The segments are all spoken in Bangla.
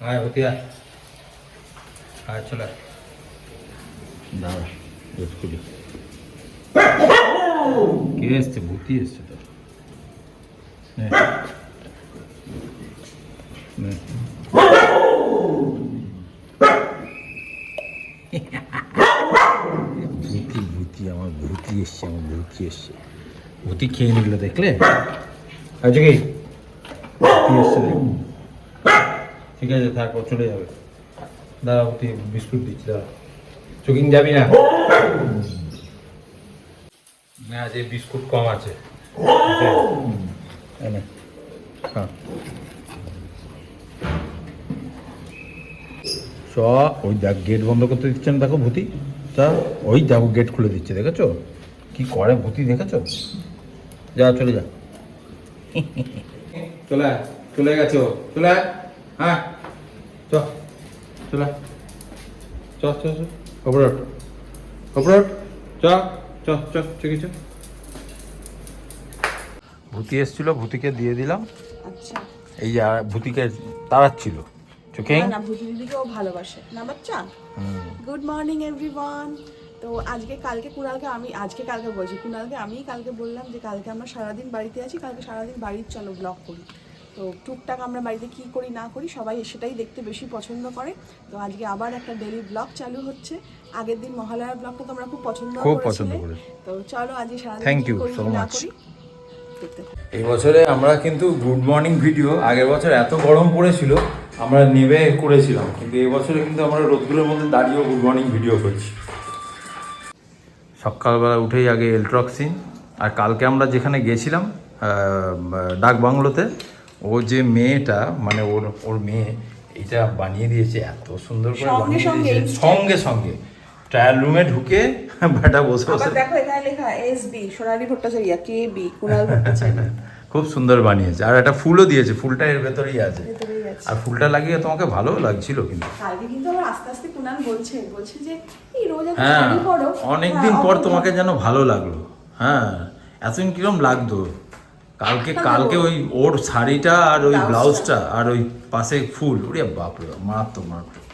আয় হতিয়া আয়। চলে। দাঁড়া কে এসছে? ভূতি এসছে তো। নে। নে। ভূতি ভূতি আমার ভূতি এসছে আমার ভূতি এসছে। ভূতি খেয়ে নিল দেখলে? আচ্ছা কি? ভূতি এসছে দেখ। ঠিক আছে, থাক চলে যাবে। দাঁড়া ভূতি বিস্কুট দিচ্ছি, দাঁড়া। চকিং যাবি না? না এই বিস্কুট কম আছে। চ ওই দেখ গেট বন্ধ করতে দিচ্ছে না দেখো ভূতি। তা, ওই দেখো গেট খুলে দিচ্ছে, দেখেছ? কি করে ভূতি, দেখেছ? যা, চলে যা। চলে চলে গেছো চলে। হ্যাঁ। চ চলে। চ চ চ চ চ চ ঠিক ভূতি এসছিল ভূতিকে দিয়ে দিলাম। আচ্ছা। এই যে ভূতিকে তাড়াচ্ছিল। চোখে? না, না দিদিকেও ভালোবাসে। না বাচ্চা গুড মর্নিং এভরিওয়ান তো আজকে কালকে কুণালকে আমি আজকে কালকে বলছি কুণালকে আমি কালকে বললাম যে কালকে আমরা সারাদিন বাড়িতে আছি কালকে সারাদিন বাড়ির চলো ব্লগ করি। তো টুকটাক আমরা বাড়িতে কি করি না করি সবাই সেটাই দেখতে বেশি পছন্দ করে তো আজকে আবার একটা ডেলি ব্লগ চালু হচ্ছে আগের দিন মহালয়ার ব্লগটা তোমরা খুব পছন্দ খুব পছন্দ করেছি। তো চলো আজকে সারাদিন থ্যাংক ইউ সো করি. করি থাকো। এই বছরে আমরা কিন্তু গুড মর্নিং ভিডিও আগের বছর এত গরম পড়েছিল আমরা নেবে করেছিলাম কিন্তু এই বছরে কিন্তু আমরা রোদ্দুরের মধ্যে দাঁড়িয়েও গুড মর্নিং ভিডিও করছি সকালবেলা উঠেই আগে এলট্রক্সিন আর কালকে আমরা যেখানে গেছিলাম ডাক বাংলোতে ও যে মেয়েটা মানে ওর ওর মেয়ে এটা বানিয়ে দিয়েছে এত সুন্দর করে সঙ্গে বানিয়ে সঙ্গে দিয়েছে। সঙ্গে সঙ্গে। ট্রায়াল রুমে ঢুকে ব্যাটা বসে বসে দেখো এখানে লেখা S B Sonali Bhattacharya K B Kunal Bhattacharya. খুব সুন্দর বানিয়েছে। আর একটা ফুলও দিয়েছে ফুলটা এর ভেতরেই আছে। আর ফুলটা লাগিয়ে তোমাকে ভালো লাগছিল কিন্তু। কালকে কিন্তু আমার আস্তে আস্তে কুনাল বলছে বলছে যে এই রোজ এত হ্যাঁ শাড়ি পরো। অনেকদিন হ্যাঁ, পর তোমাকে যেন ভালো লাগল। হ্যাঁ এতদিন কিরম লাগতো? কালকে কালকে ওই ওর শাড়িটা আর ওই ব্লাউজটা। আর ওই পাশে ফুল ওরে বাপরে বাপ, মারাত্মক মারাত্মক।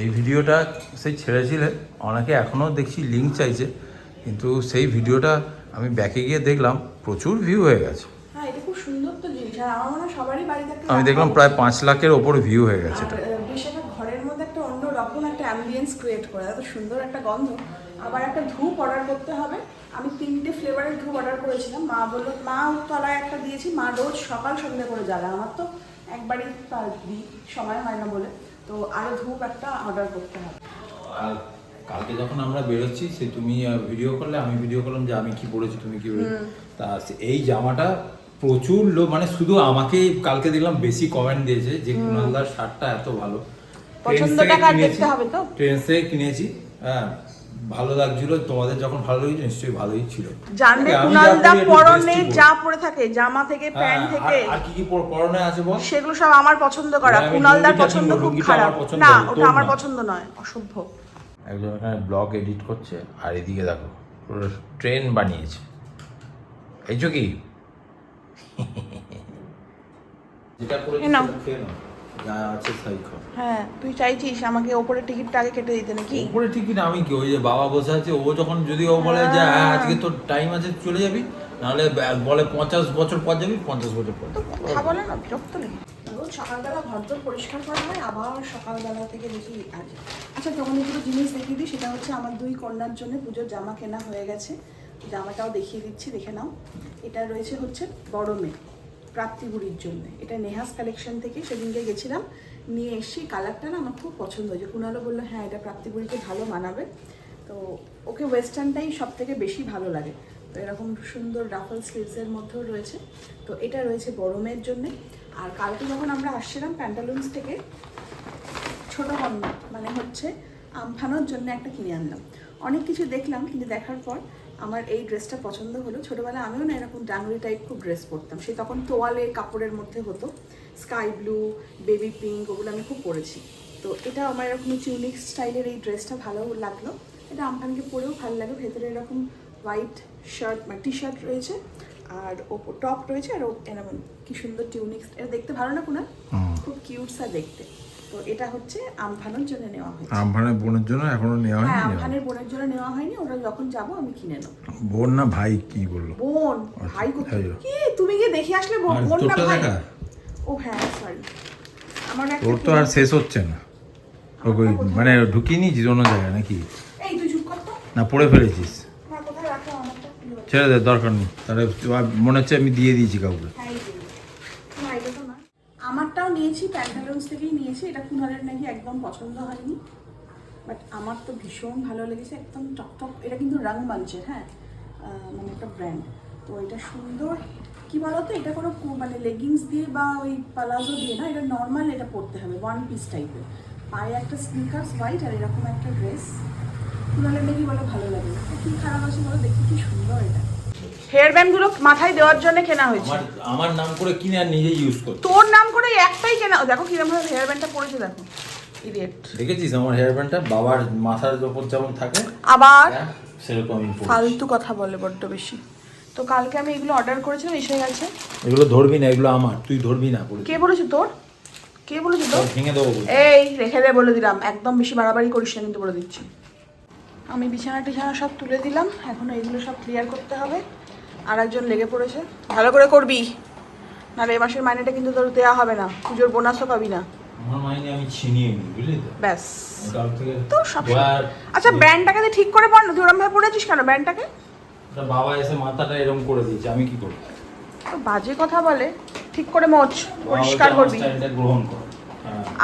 এই ভিডিওটা সেই ছেড়েছিলেন অনেকে এখনও দেখছি লিঙ্ক চাইছে কিন্তু সেই ভিডিওটা আমি ব্যাকে গিয়ে দেখলাম প্রচুর ভিউ হয়ে গেছে। হ্যাঁ আমি দেখলাম প্রায় পাঁচ লাখের ওপর ভিউ হয়ে গেছে এটা। একটা ঘরের মধ্যে একটা অন্য রকম একটা অ্যাম্বিয়েন্স ক্রিয়েট করে এত সুন্দর একটা গন্ধ। আবার একটা ধূপ অর্ডার করতে হবে আমি তিনটে ফ্লেভারের ধূপ অর্ডার করেছিলাম। মা বলল মা তলায় একটা দিয়েছি। মা রোজ সকাল সন্ধ্যা করে জ্বালা। আমার তো একবারই তার দিই সময় হয় না বলে। তো আরও ধূপ একটা অর্ডার করতে হবে। আর কালকে যখন আমরা বেরোচ্ছি সে তুমি ভিডিও করলে আমি ভিডিও করলাম যে আমি কি পরেছি তুমি কি তা এই জামাটা প্রচুর লোক মানে শুধু আমাকেই কালকে দেখলাম বেশি কমেন্ট দিয়েছে যে কুণালদার শার্টটা এত ভালো। পছন্দটা কার দেখতে হবে তো? ট্রেন থেকে কিনেছি। হ্যাঁ ভালো লাগছিল তোমাদের যখন ভালো লেগেছে নিশ্চয়ই ভালোই ছিল। জানবে আমি যা কুনালদা পরনে যা পরে থাকে জামা থেকে হ্যাঁ, প্যান্ট থেকে আর কি কি পরনে আছে বল? সেগুলো সব আমার পছন্দ করা। আমি কুনালদার লুঙ্গিটা পছন্দ খুব খারাপ। আমার পছন্দ, না ওটা আমার পছন্দ নয় অসভ্য। একজন এখানে ব্লগ এডিট করছে আর এদিকে দেখো পুরো ট্রেন বানিয়েছে। এই কি যেটা করেছি যা আছে হ্যাঁ তুই চাইছিস আমাকে ওপরে টিকিটটা আগে কেটে দিতে নাকি? উপরে ঠিকই না আমি কি ওই যে বাবা বসে আছে ও যখন যদি ও বলে যে হ্যাঁ আজকে তোর টাইম আছে চলে যাবি? নাহলে বলে পঞ্চাশ বছর পর যাবি পঞ্চাশ বছর পর কথা বলে না বিরক্ত লেগে রোজ সকালবেলা ঘর দর পরিষ্কার করা হয় আবার সকালবেলা থেকে দেখি আজ। আচ্ছা দুটো জিনিস দেখিয়ে দিই সেটা হচ্ছে আমার দুই কন্যার জন্য পুজোর জামা কেনা হয়ে গেছে। জামাটাও দেখিয়ে দিচ্ছি দেখে নাও। এটা রয়েছে হচ্ছে বড় মেয়ে। প্রাপ্তিগুড়ির জন্য। এটা নেহাস কালেকশন থেকে সেদিনকে গেছিলাম, নিয়ে এসে কালারটা না আমার খুব পছন্দ হয়েছে। কুণালও বলল হ্যাঁ এটা প্রাপ্তিগুড়িকে ভালো মানাবে। তো ওকে ওয়েস্টার্নটাই সব থেকে বেশি ভালো লাগে। তো এরকম সুন্দর রাফল স্লিভসের মধ্যেও রয়েছে। তো এটা রয়েছে মেয়ের জন্যে। আর কালকে যখন আমরা আসছিলাম প্যান্টালুন্স থেকে, ছোট কন্যা মানে হচ্ছে আমফানোর জন্য একটা কিনে আনলাম। অনেক কিছু দেখলাম, কিন্তু দেখার পর আমার এই ড্রেসটা পছন্দ হলো। ছোটোবেলায় আমিও না এরকম ডাঙ্গুরি টাইপ খুব ড্রেস পরতাম। সে তখন তোয়ালে কাপড়ের মধ্যে হতো। স্কাই ব্লু বেবি পিঙ্ক ওগুলো আমি খুব পরেছি। তো এটা আমার এরকম চিউনিক স্টাইলের এই ড্রেসটা ভালো লাগল। এটা আমফানকে পরেও ভালো লাগে। ভেতরে এরকম হোয়াইট শার্ট বা টি শার্ট রয়েছে আর ওপর টপ রয়েছে আর ও এরকম কি সুন্দর টিউনিক্স এটা দেখতে ভালো না কোনা? খুব কিউটসা দেখতে। তো এটা হচ্ছে আমফানের জন্য নেওয়া হয়েছে। আমফানের বোনের জন্য এখনও নেওয়া হ্যাঁ আমফানের বোনের জন্য নেওয়া হয়নি। ওটা যখন যাব আমি কিনে নেব। বোন না ভাই কি বলল? বোন আচ্ছা, ভাই কোথায়? কি? তুমি গিয়ে দেখে আসলে বোন বোন না ভাই। ও হ্যাঁ সরি আমার একটা তোর তো আর শেষ হচ্ছে না। ও কই মানে ঢুকিয়ে নিয়েছিস অন্য জায়গায় নাকি? এই তুই চুপ কর তো। না পড়ে ফেলেছিস। হলো? ছেড়ে দে দরকার নেই। তাহলে মনে হচ্ছে আমি দিয়ে দিয়েছি কাউকে হ্যাঁ, এই যে। না, এটা তো না। আমারটাও নিয়েছি প্যান্টালুন্স থেকেই নিয়েছি। এটা কুনালের নাকি একদম পছন্দ হয়নি। বাট আমার তো ভীষণ ভালো লেগেছে, একদম টকটক এটা কিন্তু রং মাঞ্চের হ্যাঁ? মানে একটা ব্র্যান্ড তো এটা সুন্দর। কি বলতো? এটা কোনো মানে লেগিংস দিয়ে বা ওই পালাজো দিয়ে না, এটা নর্মাল এটা পরতে হবে ওয়ান পিস টাইপের পায়ে একটা স্নিকার্স হোয়াইট আর এরকম একটা ড্রেস কুনালের নাকি বলে ভালো লাগে। কি খারাপ আছে বলো? দেখি কি সুন্দর এটা। হেয়ার ব্যান্ডগুলো মাথায় দেওয়ার জন্য কেনা হয়েছে। আমার আমার নাম করে কিনে আর নিজেই ইউজ করতে। তোর নাম করে একটাই কেনা দেখো কিরম ভাবে হেয়ার ব্যান্ডটা পড়েছে দেখো। ইডিয়েট দেখেছিস আমার হেয়ার ব্যান্ডটা বাবার মাথার উপর যেমন থাকে আবার? হ্যাঁ, সেরকম ফালতু কথা বলে বড্ড বেশি। তো কালকে আমি এগুলো অর্ডার করেছিলাম এসে গেছে। এগুলো ধরবি না এগুলো আমার তুই ধরবি না কে বলেছে তোর? কে বলেছে তোর? ভেঙে দেবো এই রেখে দে বলে দিলাম। একদম বেশি বাড়াবাড়ি করিস না কিন্তু বলে দিচ্ছি। আমি বিছানা টিছানা সব তুলে দিলাম এখন এইগুলো সব ক্লিয়ার করতে হবে। আর একজন লেগে পড়েছে। ভালো করে করবি। নাহলে এই মাসের মাইনেটা কিন্তু তোর দেওয়া হবে না। পুজোর বোনাসও পাবি না। আমার মাইনে আমি ছিনিয়ে নিই বুঝলি তো? ব্যাস। তো সব আচ্ছা ঠিক করে পড় না। তুই ওরম ভাবে পড়েছিস কেন ব্যান্ডটাকে বাবা এসে মাথাটা এরকম করে দিয়েছে আমি কি করব? তো বাজে কথা বলে। ঠিক করে মোচ পরিষ্কার করবি। গ্রহণ কর।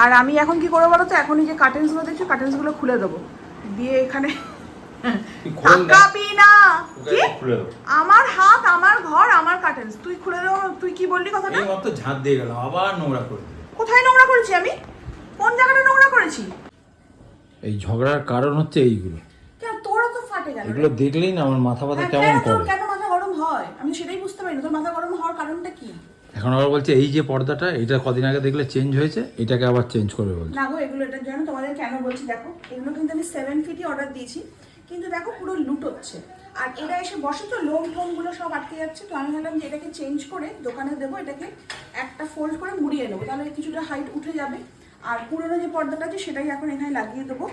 আর আমি এখন কি করব বলো তো? এখন এই যে কার্টেন্সগুলো দেখছ কার্টেন্সগুলো খুলে দেবো। দিয়ে এখানে। তাকাবি না। কি? আমার হাত আমার ঘর আমার কার্টেন্স তুই খুলে দেবো তুই কি বললি কথাটা? এই মাত্র ঝাঁট দিয়ে গেলাম আবার নোংরা করে কোথায় নোংরা করেছি আমি? কোন জায়গাটা নোংরা করেছি? এই ঝগড়ার কারণ হচ্ছে এইগুলো। কেন? তোরও তো ফাটে গেল এগুলো দেখলেই না আমার মাথা ব্যথা হ্যাঁ, কেমন কেন করে? কেন মাথা গরম হয়? আমি সেটাই বুঝতে পারি না তোর মাথা গরম হওয়ার কারণটা কি? এখন আবার বলছে এই যে পর্দাটা এটা কদিন আগে দেখলে চেঞ্জ হয়েছে এটাকে আবার চেঞ্জ করবে বলছে। না গো এগুলো এটার জন্য তোমাদের কেন বলছি? দেখো এগুলো কিন্তু আমি সেভেন ফিটই অর্ডার দিয়েছি। কিন্তু দেখো পুরো লুট হচ্ছে আর এরা এসে বসে তো, লোম টোমগুলো সব আটকে যাচ্ছে। তো আমি ভাবলাম যে এটাকে চেঞ্জ করে দোকানে দেবো, এটাকে একটা ফোল্ড করে মুড়িয়ে নেব। তাহলে কিছুটা হাইট উঠে যাবে। আর পুরোনো যে পর্দাটা আছে, সেটাই এখন এখানে লাগিয়ে দেবো।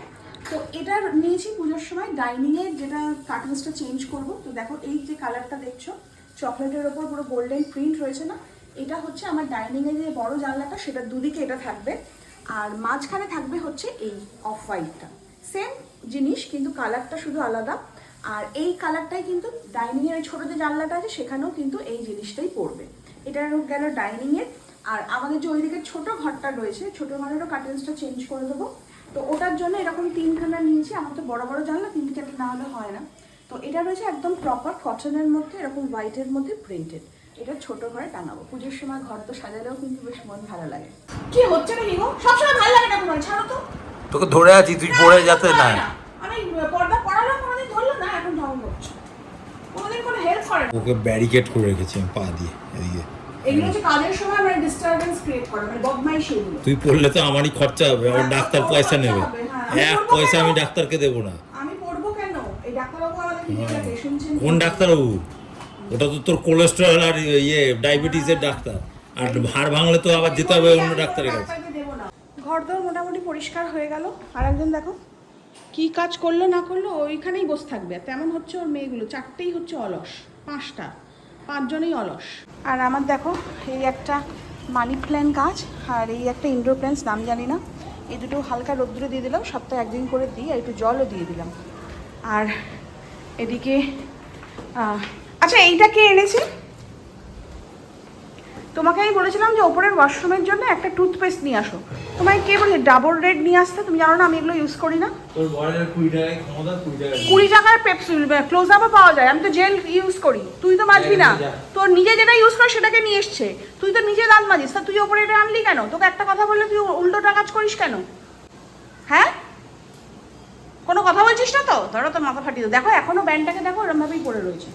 তো এটা নিয়েছি পুজোর সময় ডাইনিংয়ে যেটা কার্টেন্সটা চেঞ্জ করব। তো দেখো এই যে কালারটা দেখছ চকলেটের ওপর পুরো গোল্ডেন প্রিন্ট রয়েছে না? এটা হচ্ছে আমার ডাইনিংয়ে যে বড় জানলাটা, সেটা দুদিকে এটা থাকবে। আর মাঝখানে থাকবে হচ্ছে এই অফ হোয়াইটটা সেম জিনিস, কিন্তু কালারটা শুধু আলাদা। আর এই কালারটাই কিন্তু ডাইনিংয়ের এই ছোটো যে জানলাটা আছে, সেখানেও কিন্তু এই জিনিসটাই পড়বে। এটা গেল ডাইনিংয়ের আর আমাদের যে ওইদিকে ছোট ঘরটা রয়েছে, ছোট ঘরেরও কার্টেন্সটা চেঞ্জ করে দেবো। তো ওটার জন্য এরকম তিনখানা নিয়েছি, আমার তো বড় বড় জানলা চারটে না হলে হয় না। তো এটা রয়েছে একদম প্রপার কটনের মধ্যে, এরকম হোয়াইটের মধ্যে প্রিন্টেড এটা ছোট ঘরে টাঙাবো। পুজোর সময় ঘর তো সাজালেও কিন্তু বেশ মন ভালো লাগে। কি হচ্ছে নাকি গো সবসময় ভালো লাগে না তোমার? ছাড়ো তো। তোকে ধরে আছি তুই পড়ে যাতে না। ওকে ব্যারিকেড করে রেখেছি আমি পা দিয়ে এদিকে। মানে ডিস্টারবেন্স ক্রিয়েট করে মানে তুই পড়লে তো আমারই খরচা হবে আমার ডাক্তার পয়সা নেবে। এক পয়সা আমি ডাক্তারকে দেবো না। আমি পড়ব কেন? এই ডাক্তারবাবু আমাদের কি দেখে শুনছেন কোন ডাক্তারবাবু? ওটা তো তোর কোলেস্টেরল আর ইয়ে ডায়াবেটিসের ডাক্তার। আর হাড় ভাঙলে তো আবার যেতে হবে অন্য ডাক্তারের কাছে। ঘর দর মোটামুটি পরিষ্কার হয়ে গেল। আর একজন দেখো, কি কাজ করল না করল, ওইখানেই বসে থাকবে। তেমন হচ্ছে ওর মেয়েগুলো, চারটেই হচ্ছে অলস, পাঁচটা, পাঁচজনেই অলস। আর আমার দেখো, এই একটা মানি প্ল্যান গাছ আর এই একটা ইনডোর প্ল্যান্টস নাম জানি না। এই দুটো হালকা রোদ্দুরে দিয়ে দিলাম সপ্তাহে একদিন করে দিই, আর একটু জলও দিয়ে দিলাম। আর এদিকে আচ্ছা এইটা কে এনেছে? তোমাকে আমি বলেছিলাম যে ওপরের ওয়াশরুমের জন্য একটা টুথপেস্ট নিয়ে আসো। তোমায় কে বলে ডাবল রেড নিয়ে আসতে? তুমি জানো না আমি এগুলো ইউজ করি না। কুড়ি টাকার পেপসি ক্লোজ আপও পাওয়া যায়। আমি তো জেল ইউজ করি। তুই তো মাজবি না। তোর নিজে যেটা ইউজ কর সেটাকে নিয়ে এসছে। তুই তো নিজে দাঁত মাজিস। তা তুই ওপরে এটা আনলি কেন? তোকে একটা কথা বললে তুই উল্টোটা কাজ করিস কেন? হ্যাঁ? কোনো কথা বলছিস না তো? ধরো তোর মাথা ফাটিয়ে। দেখো এখনও ব্যান্ডটাকে দেখো এরমভাবেই পড়ে রয়েছে।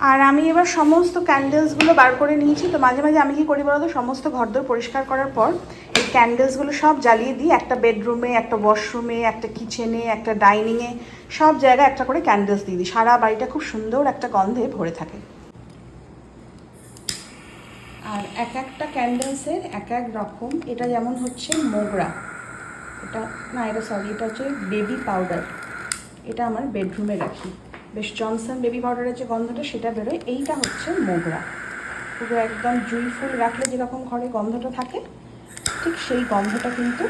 আর আমি এবার সমস্ত ক্যান্ডেলসগুলো বার করে নিয়েছি। তো মাঝে মাঝে আমি কি করি বলতো? সমস্ত ঘরদোর পরিষ্কার করার পর এই ক্যান্ডেলসগুলো সব জ্বালিয়ে দিই। একটা বেডরুমে একটা ওয়াশরুমে একটা কিচেনে একটা ডাইনিংয়ে সব জায়গায় একটা করে ক্যান্ডেলস দিয়ে দিই। সারা বাড়িটা খুব সুন্দর একটা গন্ধে ভরে থাকে। আর এক একটা ক্যান্ডেলসের এক এক রকম। এটা যেমন হচ্ছে মোগরা। এটা না, এটা সরি এটা হচ্ছে বেবি পাউডার এটা আমার বেডরুমে রাখি। বেশ জনসন বেবি পাউডারের যে গন্ধটা সেটা বেরোয়, এইটা হচ্ছে মোগরা। পুরো একদম জুই ফুল রাখলে যেরকম ঘরে গন্ধটা থাকে, ঠিক সেই গন্ধটা কিন্তু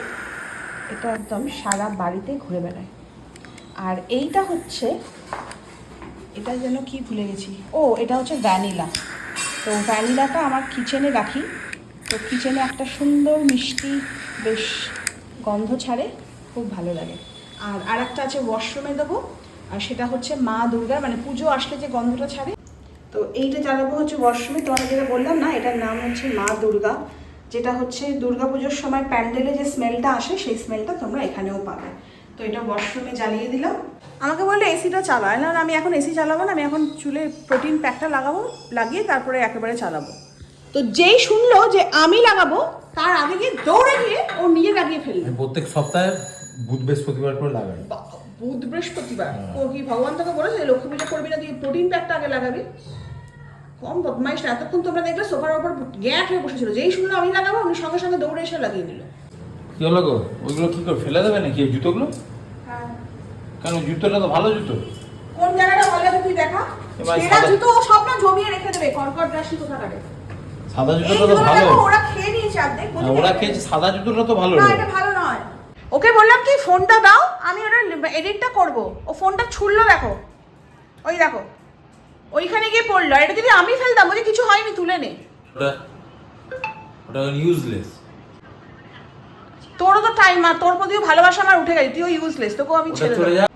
এটা একদম সারা বাড়িতে ঘুরে বেড়ায়। আর এইটা হচ্ছে, এটা যেন কি ভুলে গেছি? ও, এটা হচ্ছে ভ্যানিলা। তো ভ্যানিলাটা আমার কিচেনে রাখি। তো কিচেনে একটা সুন্দর মিষ্টি বেশ গন্ধ ছাড়ে, খুব ভালো লাগে। আর আরেকটা আছে ওয়াশরুমে দেবো। আর সেটা হচ্ছে মা দুর্গার মানে পুজো আসলে যে গন্ধটা ছাড়ে। তো এইটা জ্বালাবো হচ্ছে ওয়াশরুমে তোমাদের যেটা বললাম না এটার নাম হচ্ছে মা দুর্গা। যেটা হচ্ছে দুর্গা পুজোর সময় প্যান্ডেলে যে স্মেলটা আসে সেই স্মেলটা তোমরা এখানেও পাবে। তো এটা ওয়াশরুমে জ্বালিয়ে দিলাম। আমাকে বললে এসিটা চালায় না আমি এখন এসি চালাবো না আমি এখন চুলে প্রোটিন প্যাকটা লাগাবো লাগিয়ে তারপরে একেবারে চালাবো। তো যেই শুনলো যে আমি লাগাবো তার আগে গিয়ে দৌড়ে গিয়ে ও নিজে লাগিয়ে ফেলল। প্রত্যেক সপ্তাহে বুধ বৃহস্পতিবার করে লাগাই বুধ বৃহস্পতিবার। ও কি ভগবান তোকে বলেছে লক্ষ্মী পুজো করবি না তুই প্রোটিন প্যাকটা আগে লাগাবি। কম বদমাইশ না এতক্ষণ তোমরা দেখলে সোফার ওপর গ্যাট হয়ে বসেছিল যেই শুনলো আমি লাগাবো উনি সঙ্গে সঙ্গে দৌড়ে এসে লাগিয়ে দিল। কি হলো গো? ওইগুলো কি করে ফেলে দেবে নাকি জুতোগুলো? হ্যাঁ। কেন জুতোটা তো ভালো জুতো। কোন জায়গাটা ভালো লাগে তুই দেখা? এবার সেরা জুতো ও সব না জমিয়ে রেখে দেবে কর্কট রাশি কোথা কাটে সাদা জুতোটা তো ভালো। ওরা খেয়ে নিয়েছে অর্ধেক না, ওরা খেয়েছে সাদা জুতোটা তো ভালো না এটা ভালো ওকে বললাম কি ফোনটা দাও আমি ওটা এডিটটা করব। ও ফোনটা ছুড়লো দেখো। ওই দেখো। ওইখানে গিয়ে পড়ল। এটা যদি আমি ফেলতাম বলছে কিছু হয়নি তুলে নে। ওটা ইউজলেস তোরও তো টাইম আর তোর প্রতিও ভালোবাসা আমার উঠে গেছে তুইও ইউজলেস তোকেও আমি ছেড়ে দেবো।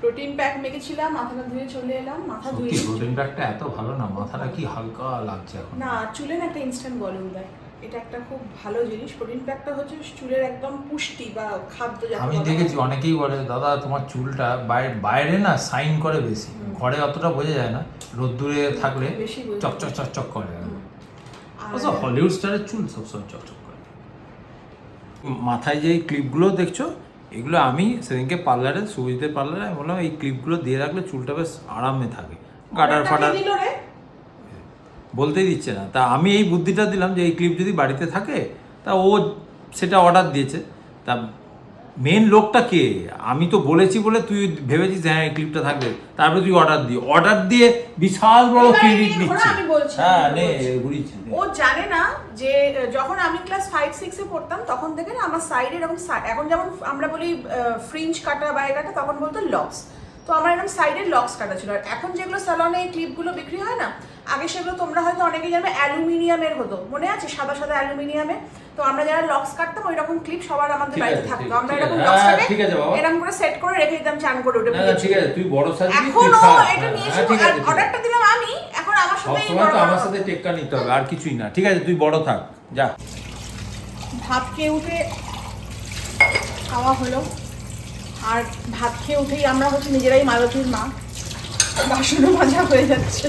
প্রোটিন প্যাক মেখেছিলাম মাথাটা ধুয়ে চলে এলাম মাথা ধুয়ে প্রোটিন প্যাকটা এত ভালো না মাথাটা কি হালকা লাগছে এখন। না চুলে না একটা ইনস্ট্যান্ট বলে দেয় এটা একটা খুব ভালো জিনিস। প্রোটিন প্যাকটা হচ্ছে চুলের একদম পুষ্টি বা খাদ্য আমি দেখেছি অনেকেই বলে দাদা তোমার চুলটা বাইরে বাইরে না সাইন করে বেশি। ঘরে অতটা বোঝা যায় না। রোদ্দুরে থাকলে চকচক চকচক করে। অবশ্য হলিউড স্টারের চুল সবসময় চকচক করে। মাথায় যে ক্লিপগুলো দেখছ এগুলো আমি সেদিনকে পার্লারে সুবিধের পার্লারে আমি বললাম এই ক্লিপগুলো দিয়ে রাখলে চুলটা বেশ আরামে থাকে। কাটার ফাটার দিল রে? বলতেই দিচ্ছে না। তা আমি এই বুদ্ধিটা দিলাম যে এই ক্লিপ যদি বাড়িতে থাকে তা ও সেটা অর্ডার দিয়েছে। তা মেন লোকটা কে? আমি তো বলেছি বলে তুই ভেবেছিস হ্যাঁ এই ক্লিপটা থাকবে। তারপরে তুই অর্ডার দিই। অর্ডার দিয়ে বিশাল বড় ক্রেডিট নিচ্ছে। হ্যাঁ নে। ও জানে না যে যখন আমি ক্লাস ফাইভ সিক্সে পড়তাম তখন থেকে না আমার সাইডে এরকম এখন যেমন আমরা বলি ফ্রিঞ্জ কাটা বা এ কাটা তখন বলতো লক্স তো আমার এরকম সাইডের লক্স কাটা ছিল। আর এখন যেগুলো স্যালনে এই ক্লিপগুলো বিক্রি হয় না আগে সেগুলো তোমরা হয়তো অনেকেই জানবে অ্যালুমিনিয়ামের হতো। মনে আছে? সাদা সাদা অ্যালুমিনিয়ামে। তো আমরা যারা লক্স কাটতাম ওই রকম ক্লিপ সবার আমাদের বাড়িতে থাকতো। আমরা এরকম। লক্স হ্যাঁ, আছে বাবা। এরকম করে সেট করে রেখে দিতাম চান করে না ঠিক আছে তুই বড় সাইজ এখন এটা নিয়ে এসে অর্ডারটা দিলাম আমি এখন আমার সাথে এই সবসময় তো বড় আমার সাথে টেক্কা নিতে হবে আর কিছুই না। ঠিক আছে তুই বড় থাক যা। ভাত খেয়ে উঠে খাওয়া হলো। আর ভাত খেয়ে উঠেই আমরা হচ্ছে নিজেরাই মালতীর মা। বাসনও মাজা হয়ে যাচ্ছে।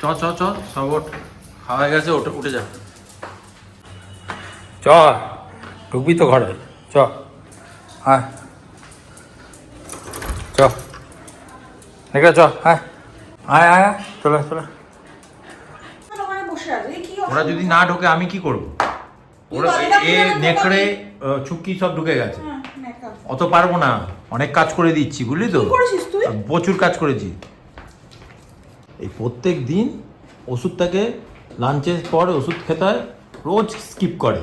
চ চ চ সব খাওয়া গেছে ওটা উঠে যা। চ ঢুকবি তো ঘরে। চ। হ্যাঁ। চ। ঠিক আছে চ। হ্যাঁ। আয় আয় আয়, চলে চলে। বসে আছে এই কি ওরা যদি না ঢোকে আমি কি করব? ওরা এ নেকড়ে চুক্কি সব ঢুকে গেছে। হ্যাঁ, অত পারব না। অনেক কাজ করে দিচ্ছি বুঝলি তো? কি করেছিস তুই? প্রচুর কাজ করেছি। এই প্রত্যেক দিন ওষুধটাকে লাঞ্চের পর ওষুধ খেতে হয় রোজ স্কিপ করে।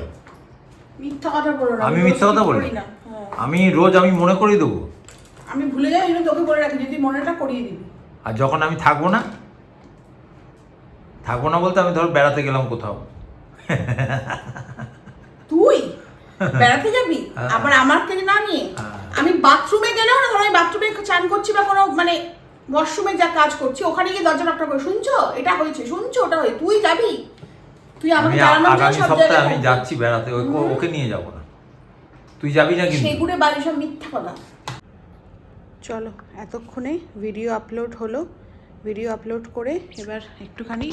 মিথ্যা কথা বলো না আমি মিথ্যা কথা বলি না। হ্যাঁ। আমি রোজ আমি মনে করিয়ে দেবো। আমি ভুলে যাই জন্য তোকে বলে রাখি যদি মনেটা করিয়ে দিবি। আর যখন আমি থাকব না থাকব না বলতে আমি ধর বেড়াতে গেলাম কোথাও। তুই? বেড়াতে যাবি? হ্যাঁ। আবার আমার থেকে না নিয়ে হ্যাঁ। আমি বাথরুমে গেলেও না ধরো আমি বাথরুমে চান করছি বা কোনো মানে ওয়াশরুমে যা কাজ করছি ওখানে গিয়ে দরজা নকটা করে। শুনছো? এটা হয়েছে শুনছো? ওটা হয়েছে। তুই যাবি? তুই আমাকে জানানোর জন্য সব জায়গায় আমি যাচ্ছি বেড়াতে ওকে- নিয়ে যাব না। তুই যাবি না কিন্তু? সেগুড়ে বাড়ি সব মিথ্যা কথা। চলো এতক্ষণে ভিডিও আপলোড হলো। ভিডিও আপলোড করে এবার একটুখানি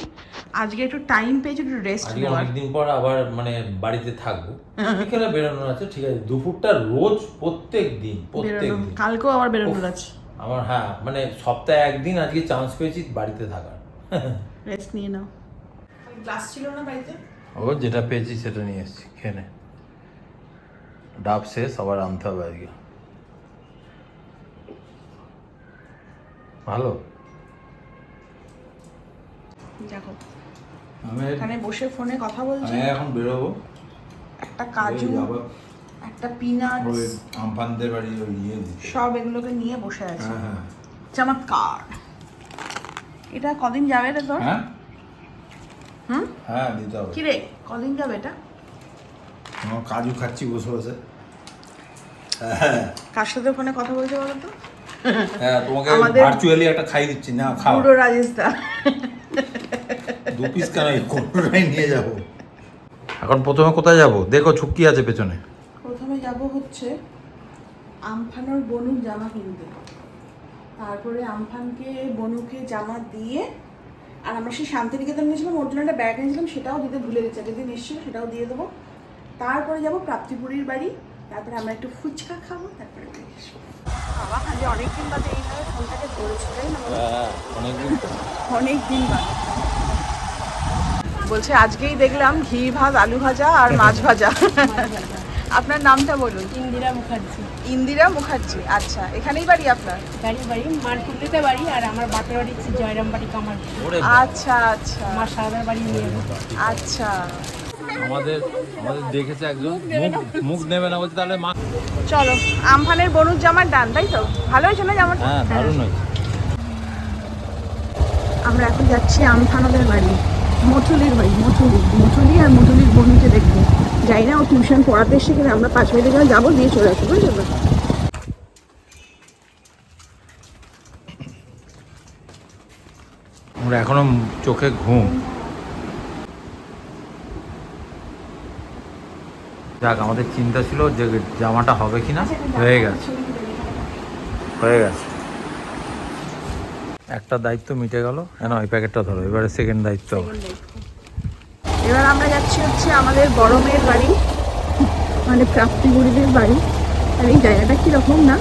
আজকে একটু টাইম পেয়েছি একটু রেস্ট আজকে অনেকদিন পর আবার মানে বাড়িতে থাকব। বিকেলে বেরোনোর আছে ঠিক আছে। দুপুরটা রোজ প্রত্যেক দিন প্রত্যেক দিন কালকেও আবার বেরোনোর আছে। আমার হ্যাঁ মানে সপ্তাহে একদিন আজকে চান্স পেয়েছি বাড়িতে থাকার। রেস্ট নিয়ে নাও। গ্লাস ছিল না বাড়িতে? ও যেটা পেয়েছি সেটা নিয়ে এসেছি খেয়ে নে। ডাব শেষ আবার আনতে হবে আজকে। ভালো? দেখো আমি এখানে বসে ফোনে কথা বলছি। আমি এখন বেরোবো। একটা কাজু একটা পিনাট ওই আমপানদের বাড়ি ওই ইয়ে সব এগুলোকে নিয়ে বসে আছে। হ্যাঁ হ্যাঁ। চমৎকার। এটা কদিন যাবে রে তোর? হ্যাঁ? হুম? হ্যাঁ দিতে হবে। কি রে কদিন যাবে এটা? আমার কাজু খাচ্ছি বসে বসে। কার সাথে ফোনে কথা বলছে বলো তো? হ্যাঁ তোমাকে আমাদের- ভার্চুয়ালি একটা খাই দিচ্ছি। না খাও। পুরো দু পিস কেন কোটোটাই নিয়ে যাব? এখন প্রথমে কোথায় যাব? দেখো ছুটকি আছে পেছনে। যাব হচ্ছে আমফানোর বনুর জামা কিনতে। তারপরে আমফানকে বনুকে জামা দিয়ে আর আমরা সেই শান্তিনিকেতন গেছিলাম ওর জন্য একটা ব্যাগ নিয়েছিলাম সেটাও দিতে ভুলে গেছে যদি এসেছিল সেটাও দিয়ে দেবো। তারপরে যাব প্রাপ্তিপুরীর বাড়ি তারপরে আমরা একটু ফুচকা খাব তারপরে বাবা আজ অনেকদিন বাদে এইভাবে ফোনটাকে ধরেছিল তাই না? বলো? অনেকদিন অনেক দিন বাদে। বলছে আজকেই দেখলাম ঘি ভাত আলু ভাজা আর মাছ ভাজা। আপনার নামটা বলুন। ইন্দিরা মুখার্জি। ইন্দিরা মুখার্জি আচ্ছা। এখানেই বাড়ি আপনার? গাড়ি বাড়ি মারকুটিতে বাড়ি আর আমার বাপের বাড়ি হচ্ছে জয়রাম বাড়ি কামার আচ্ছা আচ্ছা। আমার সারদার বাড়ি নিয়ে আচ্ছা। আমাদের আমাদের দেখেছে একজন মুখ মুখ নেবে না বলছে তাহলে মা চলো আমফানের বনুর জামার ডান তাই তো? ভালো হয়েছে না জামাটা? হ্যাঁ দারুণ হয়েছে। আমরা এখন যাচ্ছি আমফানদের বাড়ি মঠুলির বাড়ি মঠুলি মঠুলি আর মঠুলির বনুকে দেখব যাই না ও টিউশন পড়াতে এসে কিন্তু আমরা পাঁচ মিনিটের জন্য যাব দিয়ে চলে আসব বুঝলো? এখনও চোখে ঘুম। যাক আমাদের চিন্তা ছিল যে জামাটা হবে কিনা হয়ে গেছে। হয়ে গেছে। একটা দায়িত্ব মিটে গেল। হ্যাঁ ওই প্যাকেটটা ধরো এবারে সেকেন্ড দায়িত্ব। এবার আমরা যাচ্ছি হচ্ছে আমাদের মেয়ের বাড়ি মানে প্রাপ্তিগুড়িদের বাড়ি। আর এই জায়গাটা কীরকম না?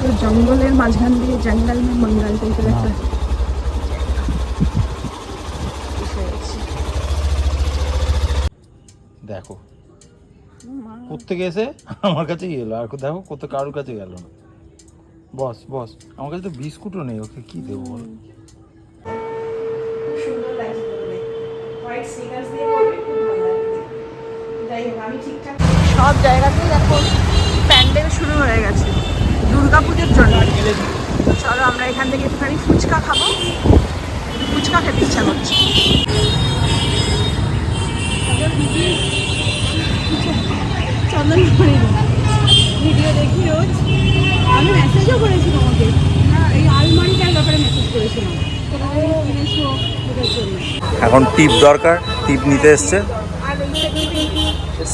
তো জঙ্গলের মাঝখান দিয়ে জঙ্গল মে মঙ্গল টাইপের একটা গেছি। দেখো কোথেকে এসে আমার কাছেই এলো? আর দেখো কত কারোর কাছে গেল না। বস বস আমার কাছে তো বিস্কুটও নেই ওকে কি দেবো বলো? হোয়াইট স্নিকার্স দিয়ে পরবি খুব ভালো লাগবে যাই হোক আমি ঠিকঠাক সব জায়গাতেই এখন প্যান্ডেল শুরু হয়ে গেছে। দুর্গাপুজোর জন্য। চলো আমরা এখান থেকে একটুখানি ফুচকা খাব। ফুচকা খেতে ইচ্ছা করছে। চন্দন ভিডিও দেখি রোজ। আমি মেসেজও করেছি তোমাকে না এই আলমারিটার ব্যাপারে মেসেজ করেছিলাম। এখন টিপ দরকার টিপ নিতে এসছে।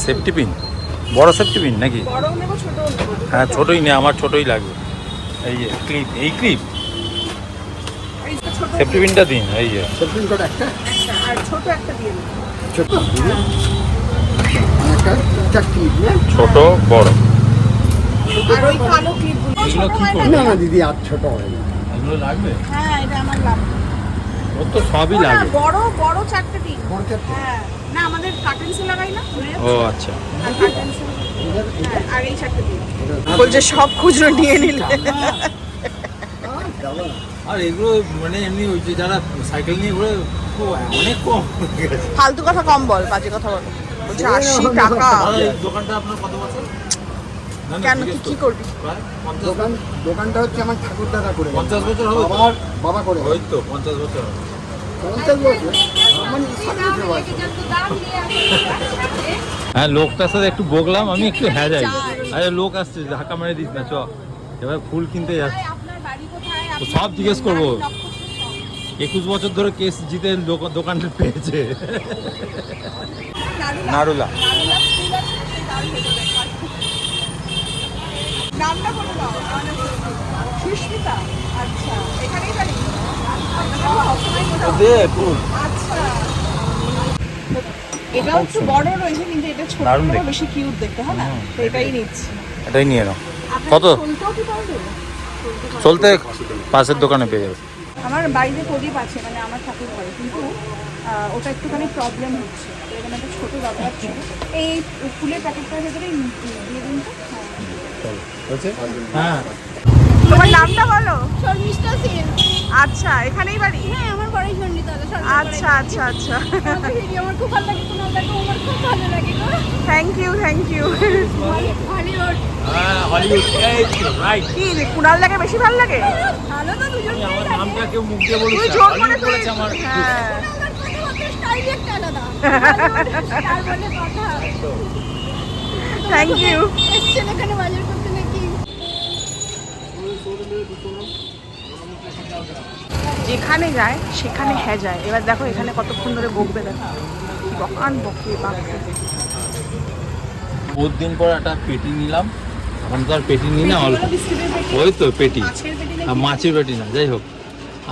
সেফটি পিন বড় সেফটি পিন নাকি? হ্যাঁ ছোটই নে আমার ছোটই লাগবে। এই যে ক্লিপ এই ক্লিপ সেফটি পিনটা দিন এই যে। একটা? ছোট একটা ছোট বড়। আর ওই কালো ক্লিপগুলো এগুলো কি হয় না? করবে? না না দিদি আর ছোট হয় না। এগুলো লাগবে? হ্যাঁ এটা আমার লাগবে। ওর তো সবই লাগে বড় বড় চারটে দিন বড় চারটে? হ্যাঁ। না আমাদের কার্টেন্সে লাগাই না ও আচ্ছা। আর কার্টেন্সে হ্যাঁ আর এই চারটে দিন বলছে সব খুচরো নিয়ে নিলে। আর এগুলো মানে এমনি ওই যে যারা সাইকেল নিয়ে ঘুরে অনেক কম ফালতু কথা কম বল বাজে কথা বল। বলছে আশি টাকা। দোকানটা আপনার কত বছর? কেন? তুই কি করবি? দোকান দোকানটা হচ্ছে আমার ঠাকুর দাদা করে পঞ্চাশ বছর হবে? বাবার বাবা করে ওই তো পঞ্চাশ বছর হবে। পঞ্চাশ বছর? ষাট হ্যাঁ লোকটার সাথে একটু বকলাম আমি একটু হ্যাঁ যাই। আরে লোক আসছে ধাক্কা মেরে দিস না চ। এবার ফুল কিনতে যাচ্ছে তো সব জিজ্ঞেস করব। একুশ বছর ধরে কেস জিতে দোক- দোকানটা পেয়েছে। নারুলা। নামটা বলে দাও সুস্মিতা। আচ্ছা এখানেই ফুল আচ্ছা। এটাও একটু বড় রয়েছে কিন্তু এটা ছোট বেশি কিউট দেখতে হয় না? তো এটাই নিচ্ছি। এটাই নিয়ে নাও। কত? চলতে পাশের দোকানে পেয়ে যাবে। আমার বাড়িতে প্রদীপ আছে মানে আমার ঠাকুর ঘরে কিন্তু ওটা একটুখানি প্রবলেম হচ্ছে। তো এরকম একটা ছোটো দরকার ছিল এই ফুলের প্যাকেটটার ভেতরে দিয়ে হ্যাঁ হ্যাঁ। তোমার নামটা বলো? শর্মিষ্ঠা সেন। আচ্ছা এখানেই বাড়ি? হ্যাঁ আমার বাড়ি চণ্ডীতলা আচ্ছা আচ্ছা আচ্ছা। ভিডিও আমার খুব ভালো লাগে তোমার দেখো আমার খুব ভালো লাগে গো। Thank you thank you Hollywood হ্যাঁ হলিউড এই রাইট কি কুণাল লাগে বেশি ভালো লাগে? ভালো তো দুজন আমার নামটা কেউ মুখ দিয়ে তুই জোর করে হলিউড আমার। হ্যাঁ। থ্যাংক ইউ এসছেন এখানে বাজার। করতে নাকি যেখানে যায়, সেখানে হ্যাঁ যায়। এবার দেখো এখানে কতক্ষণ ধরে বকবে দেখো। বকান বকে বহুত দিন পর একটা পেটি নিলাম। এখন তো আর পেটি নিই না, অল্প। ওই তো পেটি। আর মাছের পেটি না, যাই হোক।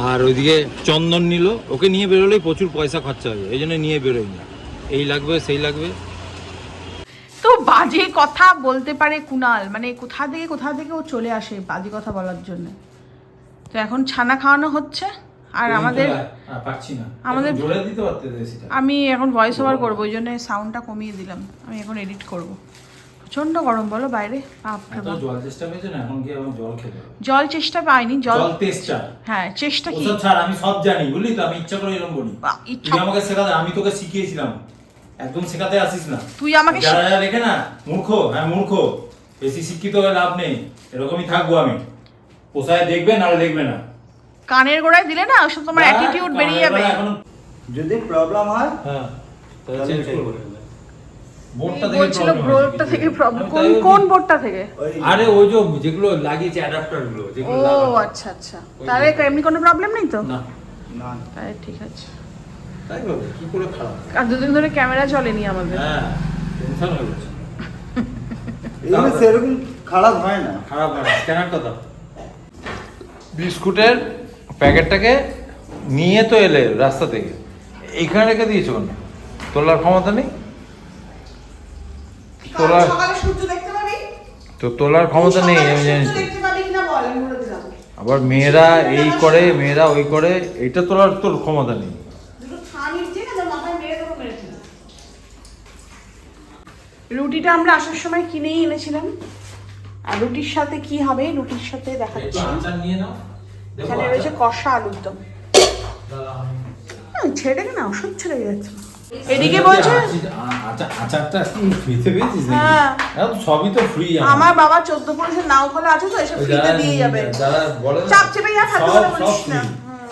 আর ওইদিকে চন্দন নিল। ওকে নিয়ে বেরোলেই প্রচুর পয়সা খরচা হবে এই জন্য নিয়ে বেরোই না। এই লাগবে, সেই লাগবে। বাজে কথা বলতে পারে কুনাল। মানে কোথা থেকে কোথা থেকে ও চলে আসে বাজে কথা বলার জন্য? তো এখন ছানা খাওয়ানো হচ্ছে আর আমাদের পাচ্ছি না। আমাদের- আমি এখন ভয়েস ওভার করব ওই জন্য সাউন্ডটা কমিয়ে দিলাম। আমি এখন এডিট করব। প্রচণ্ড গরম বলো বাইরে। জল চেষ্টা পেয়েছ না? এখন কি আবার জল খেতে জল চেষ্টা পাইনি জল হ্যাঁ চেষ্টা কি? আমি সব জানি বুঝলি তো? আমি ইচ্ছা করে এরকম বলি। আমাকে শেখাতে আমি তোকে শিখিয়েছিলাম। একদম শেখাতে আসিস না। তুই আমাকে যারা যারা লেখে না মূর্খ হ্যাঁ মূর্খ। বেশি শিক্ষিত হয়ে লাভ নেই এরকমই থাকব আমি। পোষায় দেখবে নাহলে দেখবে না। কানের গোড়ায় দিলে না ওসব তোমার অ্যাটিটিউড বেরিয়ে যাবে। যদি প্রবলেম হয় হ্যাঁ তাহলে চেঞ্জ ঠিক করে বোর্ডটা থেকে বলছিল বোর্ডটা থেকে প্রবলেম কোন কোন বোর্ডটা থেকে? আরে ওই যে যেগুলো লাগিয়েছে অ্যাডাপ্টারগুলো ও যেগুলো। আচ্ছা আচ্ছা। তাহলে এমনি কোনো প্রবলেম নেই তো? না। না। তাহলে ঠিক আছে। তাই বলব কি করে খারাপ? আর দুদিন ধরে ক্যামেরা চলেনি আমাদের। হ্যাঁ টেনশন হয়ে গেছে এগুলো সেরকম খারাপ হয় না। খারাপ হয় না। স্ক্যানারটা দাও বিস্কুটের প্যাকেটটাকে নিয়ে তো এলে রাস্তা থেকে। এইখানে রেখে দিয়েছ কেন? তোলার ক্ষমতা নেই? তোলার তো তোলার ক্ষমতা নেই আমি জানি। বল বলে আবার মেয়েরা এই করে মেয়েরা ওই করে এটা তোলার তোর ক্ষমতা নেই দুটো থানির যে না মাথায় মেরে দেবো মেরে দিলাম রুটিটা আমরা আসার সময় কিনেই এনেছিলাম। আর রুটির সাথে কি হবে রুটির সাথে দেখাচ্ছি। নিয়ে নাও। এখানে রয়েছে কষা আলুর দম। ছেড়ে না ওষুধ ছেড়ে যাচ্ছে। এদিকে বলছে আচারটা কি ফ্রিতে পেয়েছিস হ্যাঁ। সবই তো ফ্রি আমার। বাবা চোদ্দ পুরুষের নাও খোলা আছে তো এসব ফ্রিতে দিয়ে যাবে। চাপ চেপে যা খাদ্য সব- বলিস না।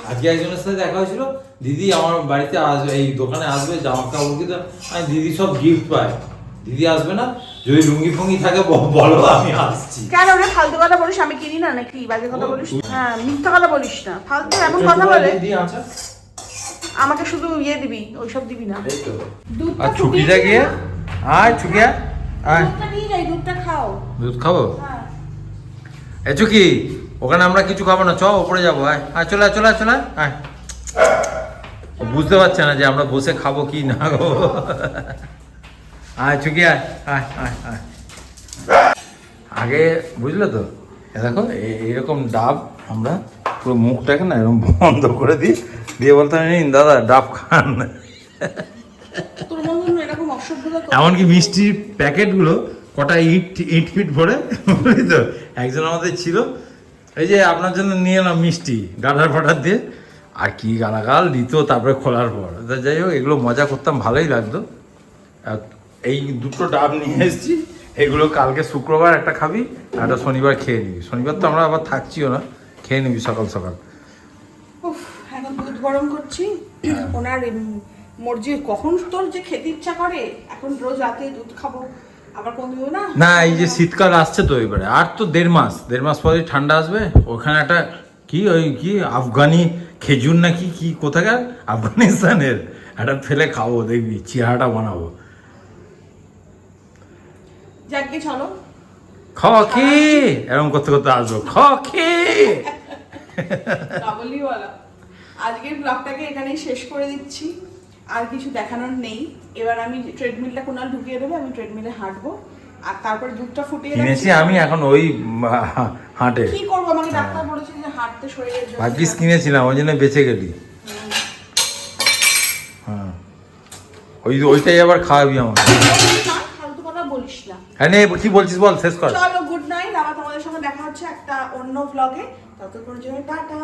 আজকে একজনের সাথে দেখা হয়েছিল। দিদি আমার বাড়িতে আসবে এই দোকানে আসবে জামা কাপড় কিন্তু। আমি দিদি সব গিফট পায়। দিদি আসবে না? যদি লুঙ্গি ফুঙ্গি থাকে বলো আমি আসছি। কেন রে ফালতু কথা বলিস আমি কিনি না নাকি? বাজে কথা বলিস হ্যাঁ মিথ্যা কথা বলিস না। ফালতু এমন কথা বলে। দিদি আচার আমাকে শুধু ইয়ে দিবি ওইসব দিবি না। এই আর ছুটিটা গিয়ে। আয় ছুকিয়া আয়। দুধটা নিয়ে যাই দুধটা খাও। দুধ খাব? হ্যাঁ। এ চুকি ওখানে আমরা কিছু খাব না। চ ওপরে যাব আয়। আয় চলে আয় চলে আয় চলে আয়, আয়। বুঝতে পারছে না যে আমরা বসে খাব কি না গো। আয় চুকি আয় আয় আয় আয়। আগে বুঝলে তো? দেখো এ- এরকম ডাব আমরা পুরো মুখটাকে না এরকম বন্ধ করে দিই। দিয়ে বলতাম "নিন দাদা ডাব খান। এমনকি মিষ্টির প্যাকেটগুলো কটা ইট ইট ফিট ভরে বুঝলি তো? একজন আমাদের ছিল। এই যে আপনার জন্য নিয়ে এলাম মিষ্টি গাডার ফাটার দিয়ে। আর কি গালাগাল দিত তারপরে খোলার পর। যাই হোক এগুলো মজা করতাম ভালোই লাগতো। এই দুটো ডাব নিয়ে এসেছি। এগুলো কালকে শুক্রবার একটা খাবি আর একটা শনিবার খেয়ে নিবি। শনিবার তো আমরা আবার থাকছিও না খেয়ে নিবি সকাল সকাল। এখন দুধ গরম করছি ওনার মর্জি কখন তোর যে খেতে ইচ্ছা করে এখন রোজ রাতে দুধ খাব। আবার কোন না? না এই যে শীতকাল আসছে তো এবারে আর তো দেড় মাস দেড় মাস পরে ঠান্ডা আসবে। ওখানে একটা কি ওই কি আফগানি খেজুর নাকি কি কোথাকার? আফগানিস্তানের। একটা ফেলে খাব দেখবি চেহারাটা বানাবো। যাকে চলো। খ কি? এরকম করতে করতে আসব। খ কি? আজকের ব্লগটাকে এখানেই শেষ করে দিচ্ছি। আর কিছু দেখানোর নেই। এবার আমি ট্রেডমিলটা কোনাল ঢুকিয়ে দেবে আমি ট্রেডমিলে হাঁটবো। আর তারপরে দুধটা ফুটিয়ে কিনেছি আমি এখন ওই হাটে। কি করব? আমাকে ডাক্তার বলেছে যে হাঁটতে শরীরের জন্য ভাগ্যিস কিনেছিলাম ওই জন্য বেঁচে গেলি। হ্যাঁ। ওই ওইটাই আবার খাওয়াবি আমাকে না, ফালতু কথা বলিস না হ্যাঁ নে, কি বলছিস বল, শেষ কর। চলো গুড নাইট আবার তোমাদের সঙ্গে দেখা হচ্ছে একটা অন্য ব্লগে ততক্ষণ জন্য টাটা।